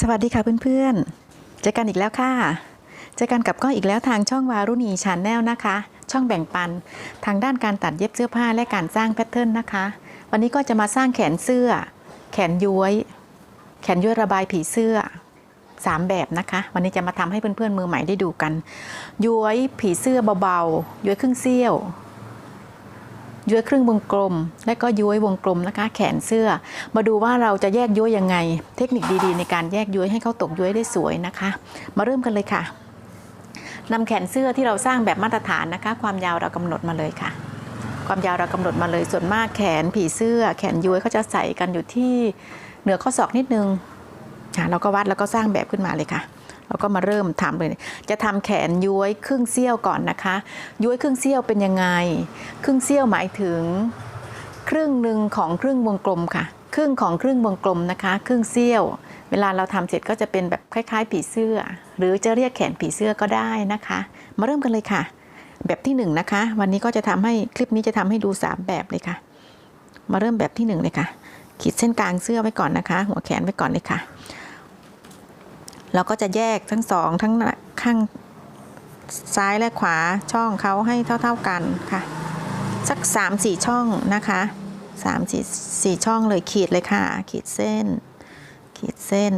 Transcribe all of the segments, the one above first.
สวัสดีค่ะเพื่อนๆ เจอกันอีกแล้วค่ะ เจอกันกับก้อยอีกแล้วทางช่องวารุณีชาแนลนะคะ ช่องแบ่งปัน ทางด้านการตัดเย็บเสื้อผ้าและการสร้างแพทเทิร์นนะคะ วันนี้ก็จะมาสร้างแขนเสื้อ แขนย้วย แขนย้วยระบายผีเสื้อสามแบบนะคะ วันนี้จะมาทำให้เพื่อนๆมือใหม่ได้ดูกัน ย้วยผีเสื้อเบาๆ ย้วยครึ่งเสี้ยว ย้วยครึ่งวงกลม และก็ย้วยวงกลมนะคะ แขนเสื้อ มาดูว่าเราจะแยกย้วยยังไง เทคนิคดีๆ ในการแยกย้วยให้เขาตกย้วยได้สวยนะคะ มาเริ่มกันเลยค่ะนำแขนเสื้อที่เราสร้างแบบมาตรฐานนะคะ ความยาวเรากำหนดมาเลยค่ะ ความยาวเรากำหนดมาเลยส่วนมากแขนผีเสื้อ แขนย้วยเขาจะใส่กันอยู่ที่เหนือข้อศอกนิดนึงอะเราก็วัดแล้วก็สร้างแบบขึ้นมาเลยค่ะ เราก็มาเริ่มทำเลย จะทำแขนย้วยครึ่งเสี้ยวก่อนนะคะ ย้วยครึ่งเสี้ยวเป็นยังไง ครึ่งเสี้ยวหมายถึง ครึ่งหนึ่งของครึ่งวงกลมค่ะ ครึ่งของครึ่งวงกลมนะคะ ครึ่งเสี้ยว เวลาเราทำเสร็จก็จะเป็นแบบคล้าย ๆ ผีเสื้อ หรือจะเรียกแขนผีเสื้อก็ได้นะคะ มาเริ่มกันเลยค่ะ แบบที่หนึ่งนะคะ วันนี้ก็จะทำให้คลิปนี้จะทำให้ดูสามแบบเลยค่ะ มาเริ่มแบบที่หนึ่งเลยค่ะ ขีดเส้นกลางเสื้อไว้ก่อนนะคะ หัวแขนไว้ก่อนเลยค่ะ เราก็จะแยกทั้งสองทั้งข้างซ้ายและขวาช่องเขาให้เท่า ๆกันค่ะ สักสามสี่ช่องนะคะสามสี่สี่ช่องเลยขีดเลยค่ะ ขีดเส้น ขีดเส้น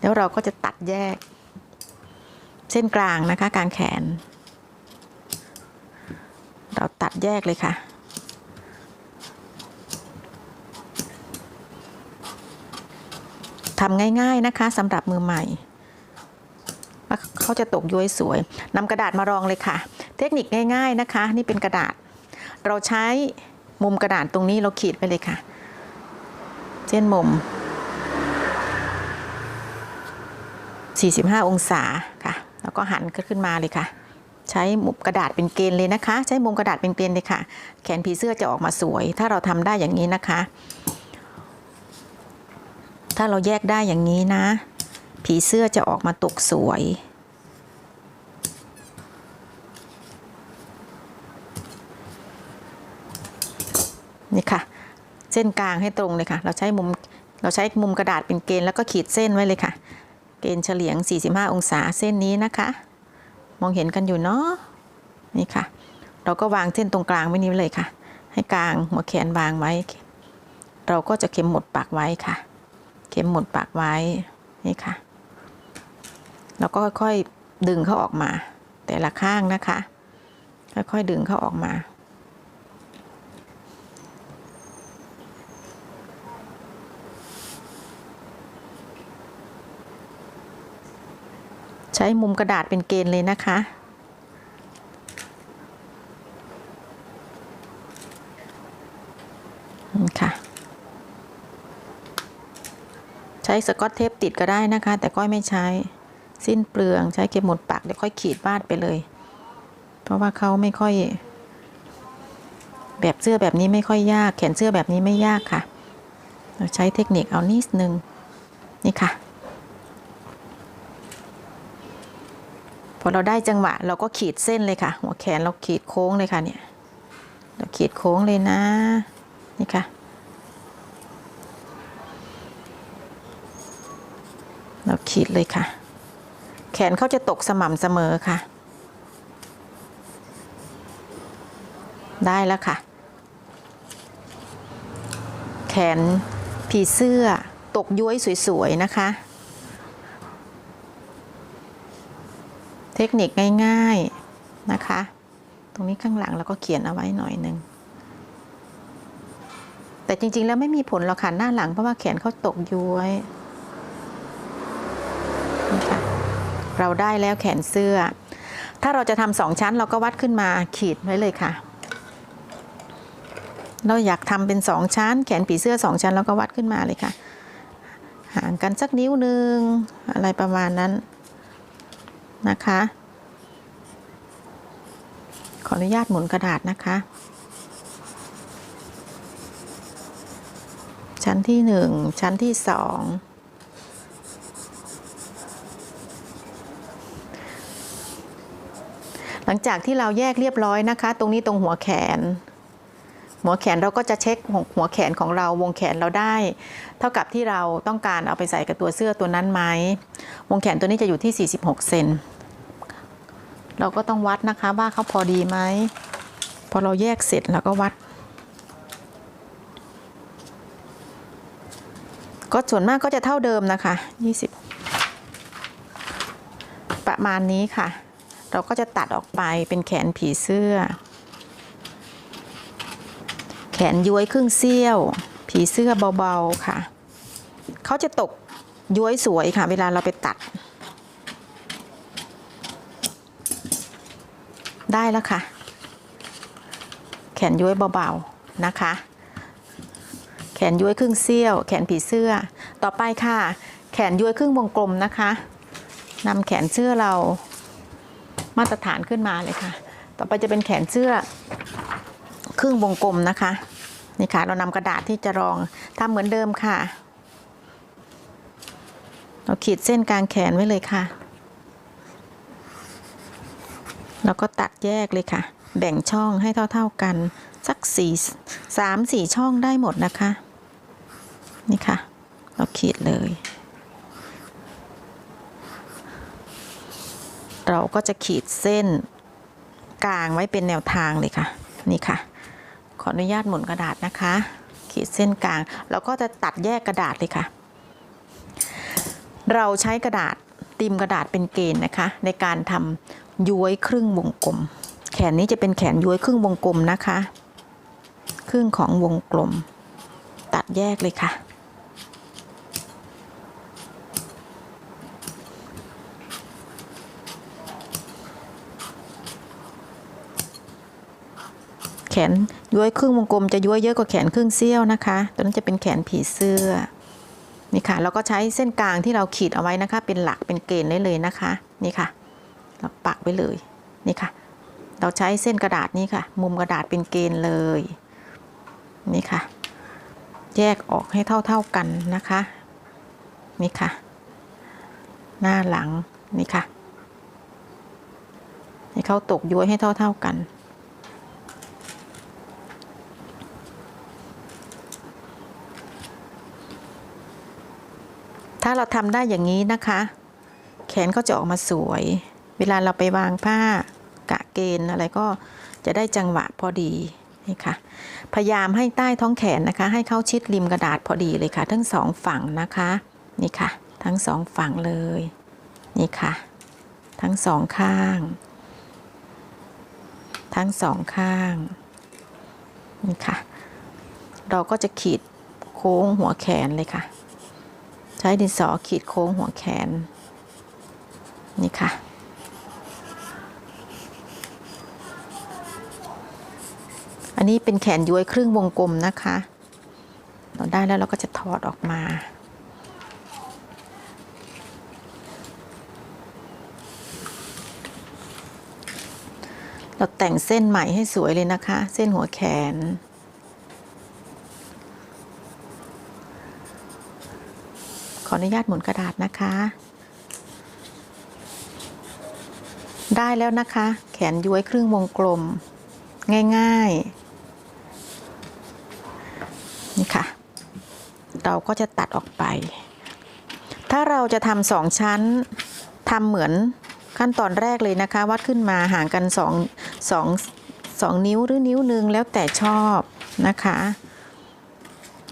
แล้วเราก็จะตัดแยก เส้นกลางนะคะกลางแขน เราตัดแยกเลยค่ะ ทำง่ายๆนะคะสำหรับมือใหม่เขาจะตกย้วยสวยนำกระดาษมารองเลยค่ะ เทคนิคง่าย ๆนะคะ นี่เป็นกระดาษ เราใช้มุมกระดาษตรงนี้เราขีดไปเลยค่ะเส้นมุม 45 องศาค่ะ แล้วก็หันขึ้นมาเลยค่ะ ใช้มุมกระดาษเป็นเกณฑ์เลยนะคะ ใช้มุมกระดาษเป็นเกณฑ์เลยค่ะ แขนผีเสื้อจะออกมาสวย ถ้าเราทำได้อย่างนี้นะคะ ถ้าเราแยกได้อย่างนี้นะ ผีเสื้อจะออกมาตกสวย นี่ค่ะ เส้นกลางให้ตรงเลยค่ะ เราใช้มุมเราใช้มุมกระดาษเป็นเกณฑ์แล้วก็ขีดเส้นไว้เลยค่ะ เกณฑ์เฉลียง 45 องศาเส้นนี้นะคะ มองเห็นกันอยู่เนาะนี่ค่ะ เราก็วางเส้นตรงกลางไว้นี้เลยค่ะ ให้กลางหัวแขนวางไว้ เราก็จะเข็มหมดปากไว้ค่ะ ข็มหมดปากไว้นี่ค่ะ แล้วก็ค่อยๆดึงเขาออกมา แต่ละข้างนะคะ ค่อยๆดึงเขาออกมา ใช้มุมกระดาษเป็นเกณฑ์เลยนะคะนี่ค่ะ ใช้สกอตเทปติดก็ได้นะคะ แต่ก้อยไม่ใช้สิ้นเปลืองใช้เก็บหมดปากเดี๋ยวค่อยขีดวาดไปเลย เพราะว่าเขาไม่ค่อย แบบเสื้อแบบนี้ไม่ค่อยยาก แขนเสื้อแบบนี้ไม่ยากค่ะ เราใช้เทคนิคเอานิดนึงนี่ค่ะ พอเราได้จังหวะ เราก็ขีดเส้นเลยค่ะ หัวแขนเราขีดโค้งเลยค่ะเนี่ยเราขีดโค้งเลยนะนี่ค่ะ เราขีดเลยค่ะ แขนเขาจะตกสม่ำเสมอค่ะ ได้แล้วค่ะ แขนผีเสื้อตกย้วยสวยๆนะคะ เทคนิคง่ายๆนะคะ ตรงนี้ข้างหลังเราก็เขียนเอาไว้หน่อยหนึ่งแต่จริงๆแล้วไม่มีผลหรอกค่ะหน้าหลังเพราะว่าแขนเขาตกย้วย เราได้แล้วแขนเสื้อ ถ้าเราจะทำสองชั้นเราก็วัดขึ้นมาขีดไว้เลยค่ะ เราอยากทำเป็นสองชั้น แขนผีเสื้อสองชั้นเราก็วัดขึ้นมาเลยค่ะ ห่างกันสักนิ้วหนึ่งอะไรประมาณนั้นนะคะ ขออนุญาตหมุนกระดาษนะคะ ชั้นที่หนึ่งชั้นที่สอง หลังจากที่เราแยกเรียบร้อยนะคะ ตรงนี้ตรงหัวแขน หัวแขนเราก็จะเช็คหัวแขนของเราวงแขนเราได้ เท่ากับที่เราต้องการเอาไปใส่กับตัวเสื้อตัวนั้นไหมวงแขนตัวนี้จะอยู่ที่ 46 เซนเราก็ต้องวัดนะคะว่าเขาพอดีไหมพอเราแยกเสร็จเราก็วัด ก็ส่วนมากก็จะเท่าเดิมนะคะ 20 ประมาณนี้ค่ะ เราก็จะตัดออกไปเป็นแขนผีเสื้อ แขนย้วยครึ่งเสี้ยว ผีเสื้อเบาๆค่ะ เขาจะตกย้วยสวยค่ะ เวลาเราไปตัด ได้แล้วค่ะ แขนย้วยเบาๆนะคะ แขนย้วยครึ่งเสี้ยว แขนผีเสื้อ ต่อไปค่ะ แขนย้วยครึ่งวงกลมนะคะนำแขนเสื้อเรา มาตรฐานขึ้นมาเลยค่ะ ต่อไปจะเป็นแขนเสื้อครึ่งวงกลมนะคะนี่ค่ะ เรานำกระดาษที่จะรองทำเหมือนเดิมค่ะ เราขีดเส้นกลางแขนไว้เลยค่ะ แล้วก็ตัดแยกเลยค่ะ แบ่งช่องให้เท่าๆกัน สักสี่สามสี่ช่องได้หมดนะคะ นี่ค่ะ เราขีดเลย เราก็จะขีดเส้นกลางไว้เป็นแนวทางเลยค่ะ นี่ค่ะ ขออนุญาตหมุนกระดาษนะคะ ขีดเส้นกลาง เราก็จะตัดแยกกระดาษเลยค่ะ เราใช้กระดาษติมกระดาษเป็นเกณฑ์นะคะ ในการทำย้วยครึ่งวงกลม แขนนี้จะเป็นแขนย้วยครึ่งวงกลมนะคะ ครึ่งของวงกลม ตัดแยกเลยค่ะ ขนย้วยครึ่งวงกลมจะย้วยเยอะกว่าแขนครึ่งเสี้ยวนะคะ ตัวนั้นจะเป็นแขนผีเสื้อ นี่ค่ะ เราก็ใช้เส้นกลางที่เราขีดเอาไว้นะคะ เป็นหลักเป็นเกณฑ์ได้เลยนะคะ นี่ค่ะ เราปักไว้เลย นี่ค่ะ เราใช้เส้นกระดาษนี้ค่ะ มุมกระดาษเป็นเกณฑ์เลย นี่ค่ะ แยกออกให้เท่าๆกันนะคะ นี่ค่ะ หน้าหลัง นี่ค่ะ ให้เขาตกย้วยให้เท่าๆกัน ถ้าเราทำได้อย่างนี้นะคะ แขนก็จะออกมาสวย เวลาเราไปวางผ้ากะเกณฑ์อะไรก็จะได้จังหวะพอดีนี่ค่ะ พยายามให้ใต้ท้องแขนนะคะ ให้เข้าชิดริมกระดาษพอดีเลยค่ะ ทั้งสองฝั่งนะคะ นี่ค่ะ ทั้งสองฝั่งเลย นี่ค่ะ ทั้งสองข้าง ทั้งสองข้าง นี่ค่ะ เราก็จะขีดโค้งหัวแขนเลยค่ะ ใช้ดินสอขีดโค้งหัวแขน นี่ค่ะ อันนี้เป็นแขนย้วยครึ่งวงกลมนะคะ เราได้แล้วเราก็จะถอดออกมาเราแต่งเส้นใหม่ให้สวยเลยนะคะ เส้นหัวแขน ขออนุญาตหมุนกระดาษนะคะ ได้แล้วนะคะ แขนย้วยครึ่งวงกลม ง่ายๆ นี่ค่ะ เราก็จะตัดออกไป ถ้าเราจะทำสองชั้นทำเหมือนขั้นตอนแรกเลยนะคะ วัดขึ้นมาห่างกันสองสองสองนิ้วหรือนิ้วหนึ่งแล้วแต่ชอบนะคะ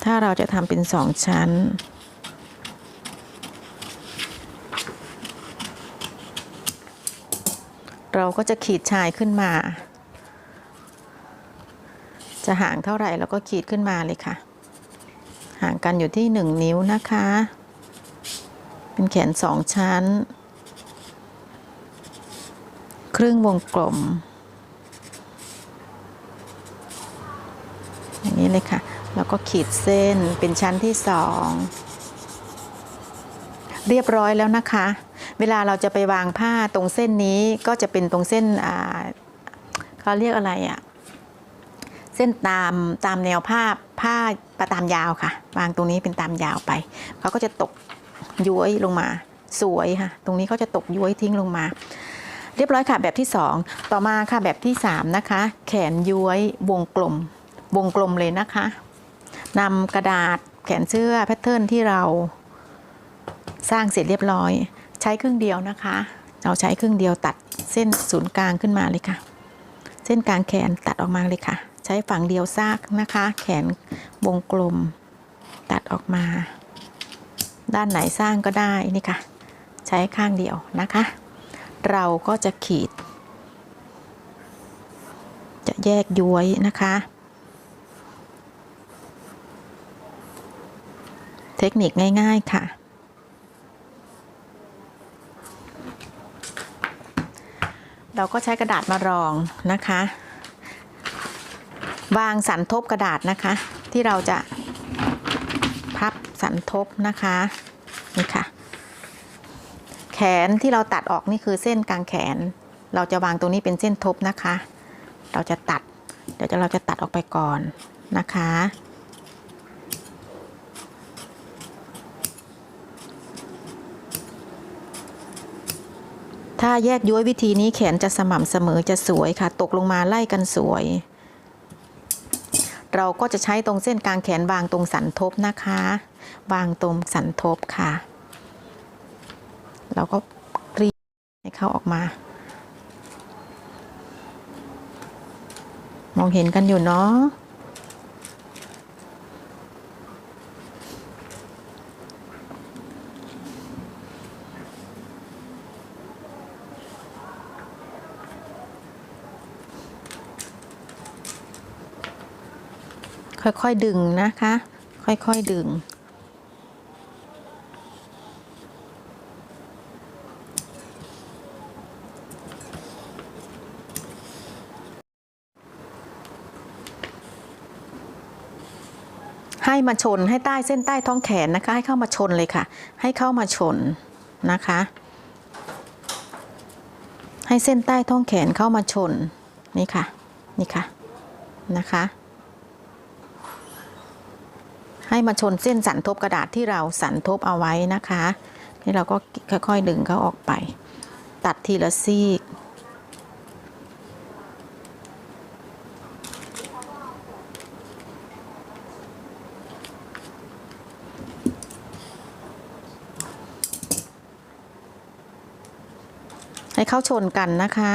ถ้าเราจะทำเป็นสองชั้น เราก็จะขีดชายขึ้นมา จะห่างเท่าไหร่เราก็ขีดขึ้นมาเลยค่ะ ห่างกันอยู่ที่หนึ่งนิ้วนะคะ เป็นแขนสองชั้น ครึ่งวงกลม อย่างนี้เลยค่ะ แล้วก็ขีดเส้นเป็นชั้นที่สองเรียบร้อยแล้วนะคะ เวลาเราจะไปวางผ้าตรงเส้นนี้ก็จะเป็นตรงเส้นเขาเรียกอะไรอะ่ะเส้นตามตามแนวผ้าผ้าประตามยาวค่ะ วางตรงนี้เป็นตามยาวไปเขาก็จะตกย้วยลงมาสวยค่ะ ตรงนี้เขาจะตกย้วยทิ้งลงมา เรียบร้อยค่ะแบบที่ 2 ต่อมาค่ะแบบที่ 3 นะคะ แขนย้วยวงกลม วงกลมเลยนะคะนำกระดาษแขนเสื้อแพทเทิร์นที่เราสร้างเสร็จเรียบร้อย ใช้ครึ่งเดียวนะคะ เราใช้ครึ่งเดียวตัดเส้นศูนย์กลางขึ้นมาเลยค่ะ เส้นกลางแขนตัดออกมาเลยค่ะ ใช้ฝั่งเดียวซากนะคะ แขนวงกลม ตัดออกมา ด้านไหนสร้างก็ได้นี่ค่ะ ใช้ข้างเดียวนะคะ เราก็จะขีด จะแยกย้วยนะคะเทคนิคง่าย ๆ ค่ะ เราก็ใช้กระดาษมารองนะคะ วางสันทบกระดาษนะคะ ที่เราจะพับสันทบนะคะนี่ค่ะ แขนที่เราตัดออกนี่คือเส้นกลางแขน เราจะวางตรงนี้เป็นเส้นทบนะคะ เราจะตัด เดี๋ยวเราจะตัดออกไปก่อนนะคะ ถ้าแยกย้วยวิธีนี้แขนจะสม่ำเสมอจะสวยค่ะ ตกลงมาไล่กันสวย เราก็จะใช้ตรงเส้นกลางแขนวางตรงสันทบนะคะ วางตรงสันทบค่ะ เราก็รีดให้เข้าออกมา มองเห็นกันอยู่เนาะ ค่อย ๆ ดึงนะคะ ค่อย ๆ ดึง ให้มาชนให้ใต้เส้นใต้ท้องแขนนะคะ ให้เข้ามาชนเลยค่ะ ให้เข้ามาชนนะคะ ให้เส้นใต้ท้องแขนเข้ามาชนนี่ค่ะ นี่ค่ะนะคะ ให้มาชนเส้นสันทบกระดาษที่เราสันทบเอาไว้นะคะนี่เราก็ค่อยๆดึงเขาออกไป ตัดทีละซีกให้เข้าชนกันนะคะ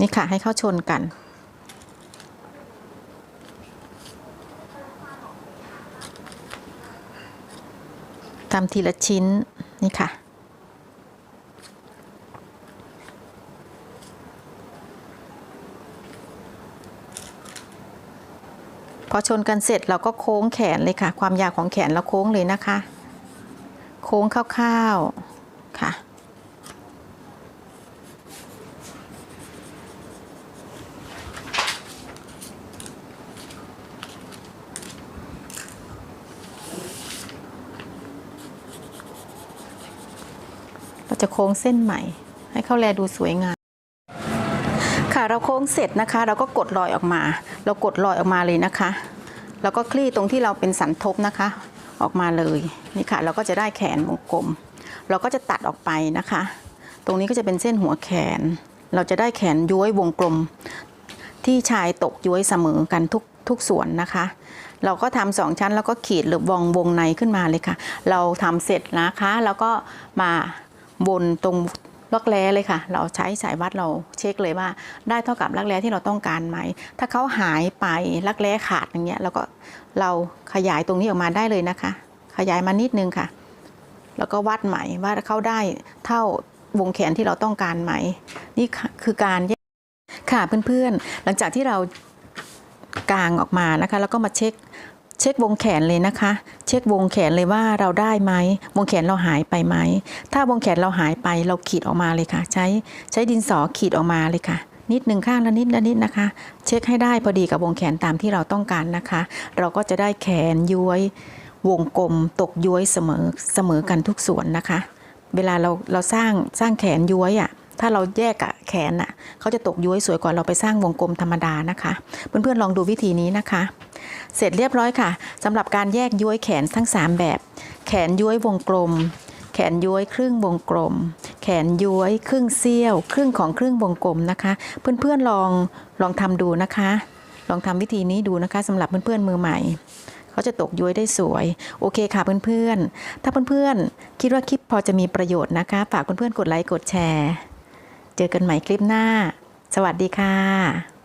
นี่ค่ะให้เข้าชนกัน ทำทีละชิ้นนี่ค่ะ พอชนกันเสร็จเราก็โค้งแขนเลยค่ะ ความยาวของแขนเราโค้งเลยนะคะ โค้งคร่าวๆค่ะ จะโค้งเส้นใหม่ ให้เขาแลดูสวยงามค่ะเราโค้งเสร็จนะคะ เราก็กดรอยออกมา เรากดรอยออกมาเลยนะคะ แล้วก็คลี่ตรงที่เราเป็นสันทบนะคะ ออกมาเลยนี่ค่ะ เราก็จะได้แขนวงกลม เราก็จะตัดออกไปนะคะ ตรงนี้ก็จะเป็นเส้นหัวแขน เราจะได้แขนย้วยวงกลม ที่ชายตกย้วยเสมอกันทุกทุกส่วนนะคะ เราก็ทำสองชั้นแล้วก็ขีดหรือวงวงในขึ้นมาเลยค่ะ เราทำเสร็จนะคะ แล้วก็มา วนตรงลักแร้เลยค่ะ เราใช้สายวัดเราเช็คเลยว่า ได้เท่ากับลักแร้ที่เราต้องการไหม ถ้าเขาหายไปลักแร้ขาดอย่างเงี้ยเราก็เราขยายตรงนี้ออกมาได้เลยนะคะ ขยายมานิดนึงค่ะ แล้วก็วัดใหม่ว่าเขาได้เท่าวงแขนที่เราต้องการไหม นี่คือการแยกค่ะเพื่อนๆ หลังจากที่เรากางออกมานะคะ แล้วก็มาเช็ค เช็ควงแขนเลยนะคะ เช็ควงแขนเลยว่าเราได้ไหมวงแขนเราหายไปไหม ถ้าวงแขนเราหายไปเราขีดออกมาเลยค่ะ ใช้ใช้ดินสอขีดออกมาเลยค่ะ นิดหนึ่งข้างละนิดละนิดนะคะ เช็คให้ได้พอดีกับวงแขนตามที่เราต้องการนะคะ เราก็จะได้แขนย้วยวงกลมตกย้วยเสมอเสมอกันทุกส่วนนะคะ เวลาเราเราสร้างสร้างแขนย้วยอะถ้าเราแยกอะแขนอะเขาจะตกย้วยสวยกว่าเราไปสร้างวงกลมธรรมดานะคะ เพื่อนๆลองดูวิธีนี้นะคะ เสร็จเรียบร้อยค่ะสำหรับการแยกย้วยแขนทั้ง 3 แบบ แขนย้วยวงกลม แขนย้วยครึ่งวงกลม แขนย้วยครึ่งเสี้ยว ครึ่งของครึ่งวงกลมนะคะ เพื่อนๆลองลองทำดูนะคะ ลองทำวิธีนี้ดูนะคะสำหรับเพื่อนๆมือใหม่เขาจะตกย้วยได้สวย โอเคค่ะเพื่อนๆ ถ้าเพื่อนๆ คิดว่าคลิปพอจะมีประโยชน์นะคะ ฝากเพื่อนๆ กดไลค์ กดแชร์ เจอกันใหม่คลิปหน้า สวัสดีค่ะ